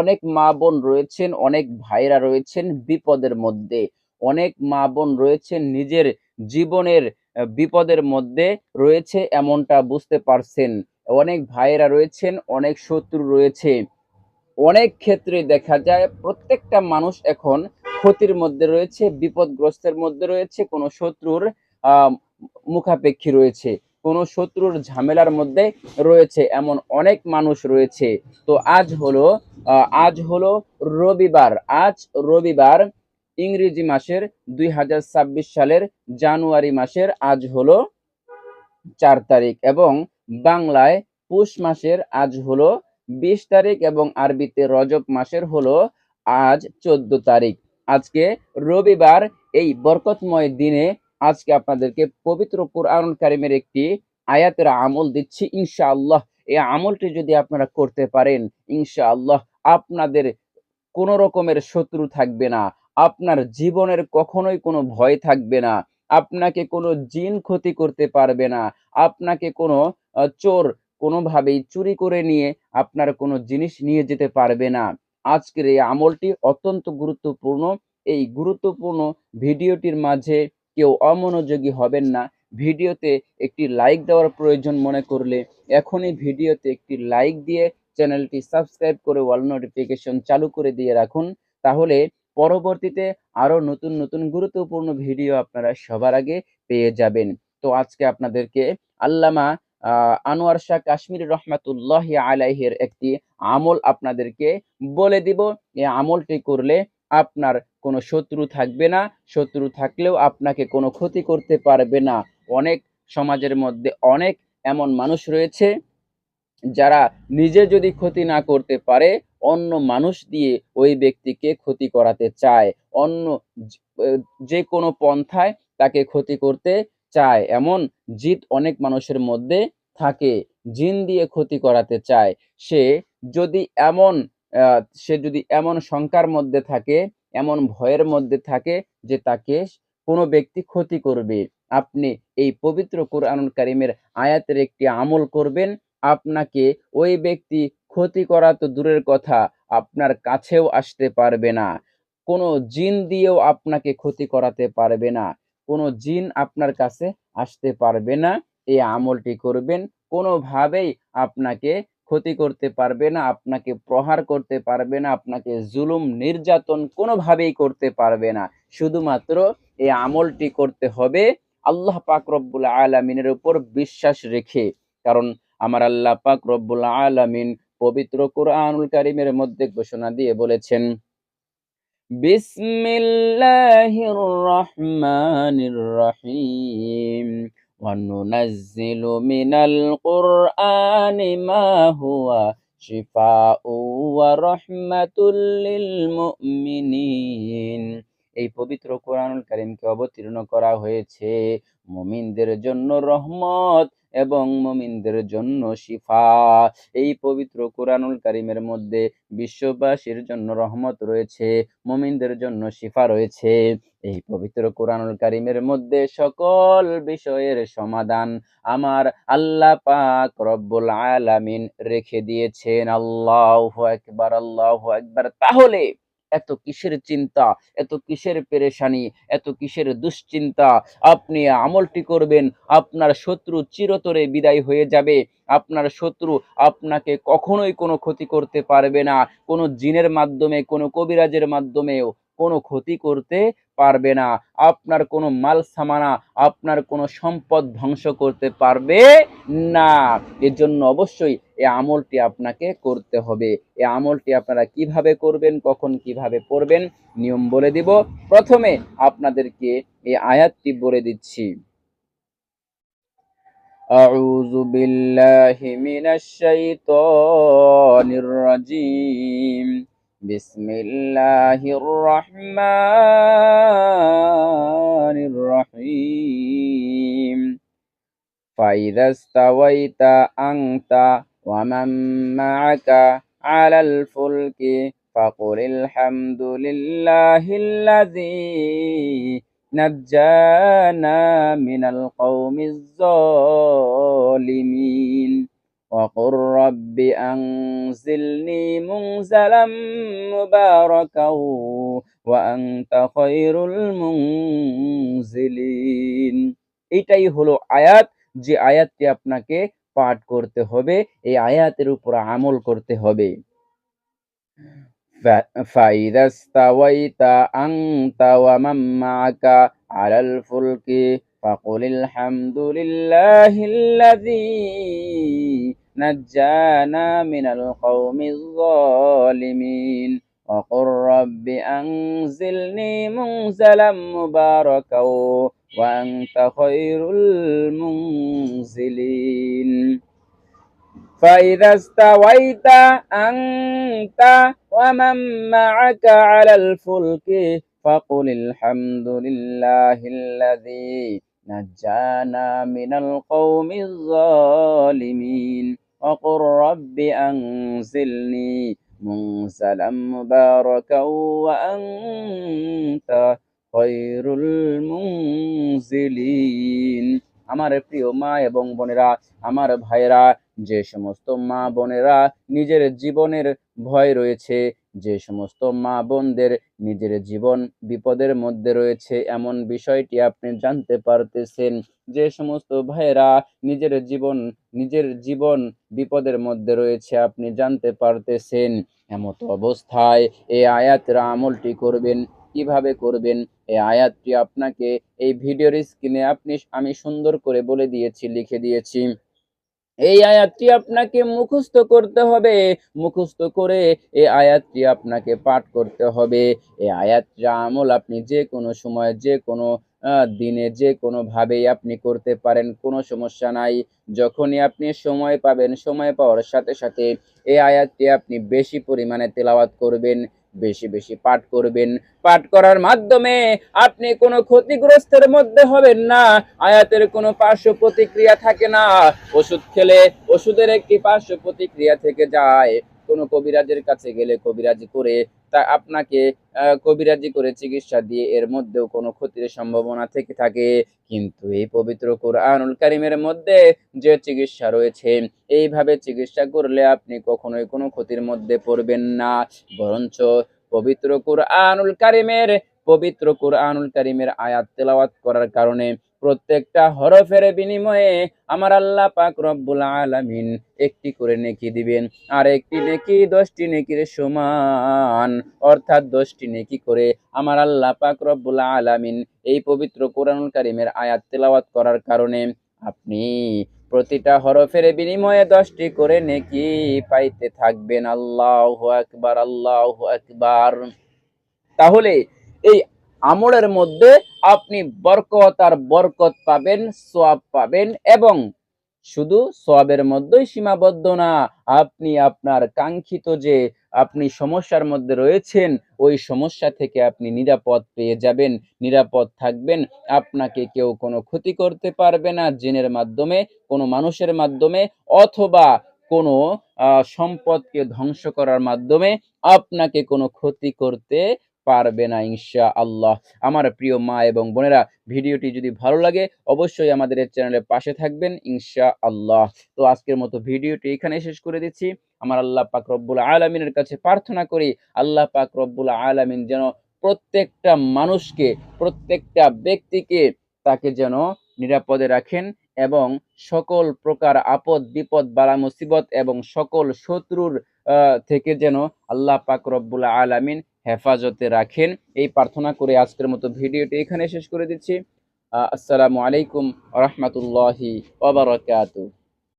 অনেক মা বোন রয়েছেন, অনেক ভাইরা রয়েছেন বিপদের মধ্যে। অনেক মা বোন রয়েছেন নিজের জীবনের বিপদের মধ্যে রয়েছে এমনটা বুঝতে পারছেন। অনেক ভাইয়েরা রয়েছেন, অনেক শত্রু রয়েছে। অনেক ক্ষেত্রে দেখা যায় প্রত্যেকটা মানুষ এখন ক্ষতির মধ্যে রয়েছে, বিপদগ্রস্তের মধ্যে রয়েছে, কোনো শত্রুর মুখাপেক্ষী রয়েছে, কোনো শত্রুর ঝামেলার মধ্যে রয়েছে, এমন অনেক মানুষ রয়েছে। তো আজ হলো আজ হলো রবিবার, আজ রবিবার, ইংরেজি মাসের দুই হাজার ছাব্বিশ সালের জানুয়ারি মাসের আজ হলো চার তারিখ এবং বাংলায় পুষ মাসের আজ হলো বিশ তারিখ এবং আরবিতে রজব মাসের হলো আজ চোদ্দ তারিখ। আজকে রবিবার, এই বরকতময় দিনে আজকে আপনাদেরকে পবিত্র কোরআন কারিমের একটি আয়াতের আমল দিচ্ছি ইনশাআল্লাহ। এই আমলটি যদি আপনারা করতে পারেন, ইনশাআল্লাহ আপনাদের কোনো রকমের শত্রু থাকবে না। আপনার জীবনের কখনোই কোনো ভয় থাকবে না। আপনাকে কোনো জিন ক্ষতি করতে পারবে না। আপনাকে কোনো চোর কোনোভাবেই চুরি করে নিয়ে আপনার কোনো জিনিস নিয়ে যেতে পারবে না। আজকের এই আমলটি অত্যন্ত গুরুত্বপূর্ণ। এই গুরুত্বপূর্ণ ভিডিওটির মাঝে কেউ অমনোযোগী হবেন না। ভিডিওতে একটি লাইক দেওয়ার প্রয়োজন মনে করলে এখনই ভিডিওতে একটি লাইক দিয়ে চ্যানেলটি সাবস্ক্রাইব করে অল নোটিফিকেশন চালু করে দিয়ে রাখুন। তাহলে পরবর্তীতে আরও নতুন নতুন গুরুত্বপূর্ণ ভিডিও আপনারা সবার আগে পেয়ে যাবেন। তো আজকে আপনাদেরকে আল্লামা আনোয়ার শাহ কাশ্মীর রহমাতুল্লাহ আলাইহের একটি আমল আপনাদেরকে বলে দিব। এই আমলটি করলে আপনার কোনো শত্রু থাকবে না, শত্রু থাকলেও আপনাকে কোনো ক্ষতি করতে পারবে না। অনেক সমাজের মধ্যে অনেক এমন মানুষ রয়েছে যারা নিজে যদি ক্ষতি না করতে পারে, অন্য মানুষ দিয়ে ওই ব্যক্তিকে ক্ষতি করাতে চায়। অন্য যে- কোনো পন্থায় তাকে ক্ষতি করতে চায়। এমন জিদ অনেক মানুষের মধ্যে থাকে, জিন দিয়ে ক্ষতি করাতে চায়। সে যদি এমন সে যদি এমন শঙ্কার মধ্যে থাকে, এমন ভয়ের মধ্যে থাকে যে তাকে কোনো ব্যক্তি ক্ষতি করবে। আপনি এই পবিত্র কোরআনুল কারিমের আয়াতের একটি আমল করবেন আপনাকে ওই ব্যক্তি ক্ষতি করা তো দূরের কথা, আপনার কাছেও আসতে পারবে না। কোনো জিন দিয়েও আপনাকে ক্ষতি করাতে পারবে না। কোনো জিন আপনার কাছে আসতে পারবে না। এই আমলটি করবেন, কোনোভাবেই আপনাকে ক্ষতি করতে পারবে না, আপনাকে প্রহার করতে পারবে না, আপনাকে জুলুম, নির্যাতন কোনোভাবেই করতে পারবে না। শুধুমাত্র এই আমলটি করতে হবে, আল্লাহ পাক রব্বুল আলামিনের উপর বিশ্বাস রেখে। কারণ আমার আল্লাহ পাক রব্বুল আলামিন পবিত্র কোরআনুল কারিমের মধ্যে ঘোষণা দিয়ে বলেছেন বিসমিল্লাহির রহমানির রহিম وننزل من القرآن ما هو شفاء ورحمة للمؤمنين এই পবিত্র কোরআনুল কারিমকে অবতীর্ণ করা হয়েছে। মুমিনদের জন্য রহমত এবং মুমিনদের জন্য শিফা। এই পবিত্র কোরআনুল কারিমের মধ্যে বিশ্ববাসীর জন্য রহমত রয়েছে, মুমিনদের জন্য শিফা রয়েছে। এই পবিত্র কোরআনুল কারিমের মধ্যে সকল বিষয়ের সমাধান আমার আল্লাহ পাক রব্বুল আলামিন রেখে দিয়েছেন। আল্লাহু আকবার, আল্লাহু একবার তাহলে এত কিসের চিন্তা, এত কিসের পেরেশানি, এত কিসের দুশ্চিন্তা? আপনি আমলটি করবেন, আপনার শত্রু চিরতরে বিদায় হয়ে যাবে। আপনার শত্রু আপনাকে কখনোই কোনো ক্ষতি করতে পারবে না। কোনো জিনের মাধ্যমে, কোনো কবিরাজের মাধ্যমেও। কোনো ক্ষতি করতে পারবে না আপনার কোনো মাল সামানা আপনার কোনো সম্পদ ধ্বংস করতে পারবে না এর জন্য অবশ্যই এই আমলটি আপনাকে করতে হবে এই আমলটি আপনারা কিভাবে করবেন কখন কিভাবে পড়বেন নিয়ম বলে দিব প্রথমে আপনাদেরকে এই আয়াতটি বলে দিচ্ছি أعوذ بالله من الشيطان الرجيم بسم الله الرحمن الرحيم. فإذا استويت أنت ومن معك على الفلك فقل الحمد لله الذي نجانا من القوم الظالمين. وقل رب أنزلني منزلا مباركا وأنت خير المنزلين এটাই হলো আয়াত যে আয়াতটি আপনাকে পাঠ করতে হবে এই আয়াতের উপর আমল করতে হবে ف- فإذا استويت أنت ومن معك على الفلك فقل الحمد لله الذي نجانا من القوم الظالمين. وقل رب أنزلني منزلا مباركا وأنت خير المنزلين. فإذا استويت أنت ومن معك على الفلك فقل الحمد لله الذي نجانا من القوم الظالمين. وقل رب أنزلني منزلا مباركا وأنت خير المنزلين আমার প্রিয় মা এবং বোনেরা আমার ভাইরা যে সমস্ত মা বোনেরা নিজের জীবনের ভয় রয়েছে, যে সমস্ত মা বোনদের নিজের জীবন বিপদের মধ্যে রয়েছে, এমন বিষয়টি আপনি জানতে পারতেছেন। যে সমস্ত ভাইয়েরা নিজের জীবন নিজের জীবন বিপদের মধ্যে রয়েছে, আপনি জানতে পারতেছেন। এমত অবস্থায় এই আয়াতের আমলটি করবেন, কীভাবে করবেন? এই আয়াতটি আপনাকে এই ভিডিওর স্ক্রিনে আপনি, আমি সুন্দর করে বলে দিয়েছি, লিখে দিয়েছি। এই আয়াতটি আপনাকে মুখস্থ করতে হবে। মুখস্থ করে এই আয়াতটি আপনাকে পাঠ করতে হবে। এই আয়াতটা আমল আপনি যে কোনো সময়, যে কোনো দিনে যে কোনো ভাবেই আপনি করতে পারেন, কোনো সমস্যা নাই। যখনই আপনি সময় পাবেন, সময় পাওয়ার সাথে সাথে এই আয়াতটি আপনি বেশি পরিমাণে তেলাওয়াত করবেন। বেশি বেশি পাঠ করবেন। পাঠ করার মাধ্যমে আপনি কোনো ক্ষতিগ্রস্তের মধ্যে হবেন না। আয়াতের কোনো পার্শ্ব প্রতিক্রিয়া থাকে না। ওষুধ খেলে ওষুধের একটি পার্শ্ব প্রতিক্রিয়া থেকে যায়। কোনো কবিরাজের কাছে গেলে কবিরাজি করে তা আপনাকে কবিরাজি করে চিকিৎসা দিয়ে এর মধ্যেও কোনো ক্ষতির সম্ভাবনা থেকে থাকে। কিন্তু এই পবিত্র কোরআনুল কারিমের মধ্যে যে চিকিৎসা রয়েছে, এইভাবে চিকিৎসা করলে আপনি কখনোই কোনো ক্ষতির মধ্যে পড়বেন না। বরঞ্চ পবিত্র কোরআনুল কারিমের, পবিত্র কোরআনুল কারিমের আয়াত তেলাওয়াত করার কারণে প্রত্যেকটা হরফের বিনিময়ে আমার আল্লাহ পাক রব্বুল আলামিন একটি করে নেকি দিবেন। আর একটি নেকি দশটি নেকির সমান। অর্থাৎ দশটি নেকি করে আমার আল্লাহ পাক রব্বুল আলামিন এই পবিত্র কোরআনুল কারিমের আয়াত তেলাওয়াত করার কারণে আপনি প্রতিটা হরফের বিনিময়ে দশটি করে নেকি পাইতে থাকবেন। আল্লাহ আকবার আল্লাহ আকবার। তাহলে এই আমলের মধ্যে আপনি বরকত আর বরকত পাবেন সোয়াব পাবেন এবং শুধু সোয়াবের মধ্যেই সীমাবদ্ধ না, আপনি আপনার কাঙ্ক্ষিত যে আপনি সমস্যার মধ্যে রয়েছেন, ওই সমস্যা থেকে আপনি নিরাপদ পেয়ে যাবেন, নিরাপদ থাকবেন। আপনাকে কেউ কোনো ক্ষতি করতে পারবে না জেনের মাধ্যমে, কোনো মানুষের মাধ্যমে অথবা কোনো সম্পদকে ধ্বংস করার মাধ্যমে আপনাকে কোনো ক্ষতি করতে পারবে না ইনশা আল্লাহ আমার প্রিয় মা এবং বোনেরা, ভিডিওটি যদি ভালো লাগে, অবশ্যই আমাদের চ্যানেলের পাশে থাকবেন ইনশা আল্লাহ তো আজকের মতো ভিডিওটি এখানে শেষ করে দিচ্ছি। আমার আল্লাহ পাক রব্বুল আলমিনের কাছে প্রার্থনা করি, আল্লাহ পাক রব্বুল আলমিন যেন প্রত্যেকটা মানুষকে, প্রত্যেকটা ব্যক্তিকে তাকে যেন নিরাপদে রাখেন এবং সকল প্রকার আপদ, বিপদ, বালা, মুসিবত এবং সকল শত্রুর থেকে যেন আল্লাহ পাক রব্বুল আলামিন হেফাজতে রাখেন। এই প্রার্থনা করে আজকের মতো ভিডিওটি এখানে শেষ করে দিচ্ছি। আসসালামু আলাইকুম রহমতুল্লাহি ওবরাকাতুহ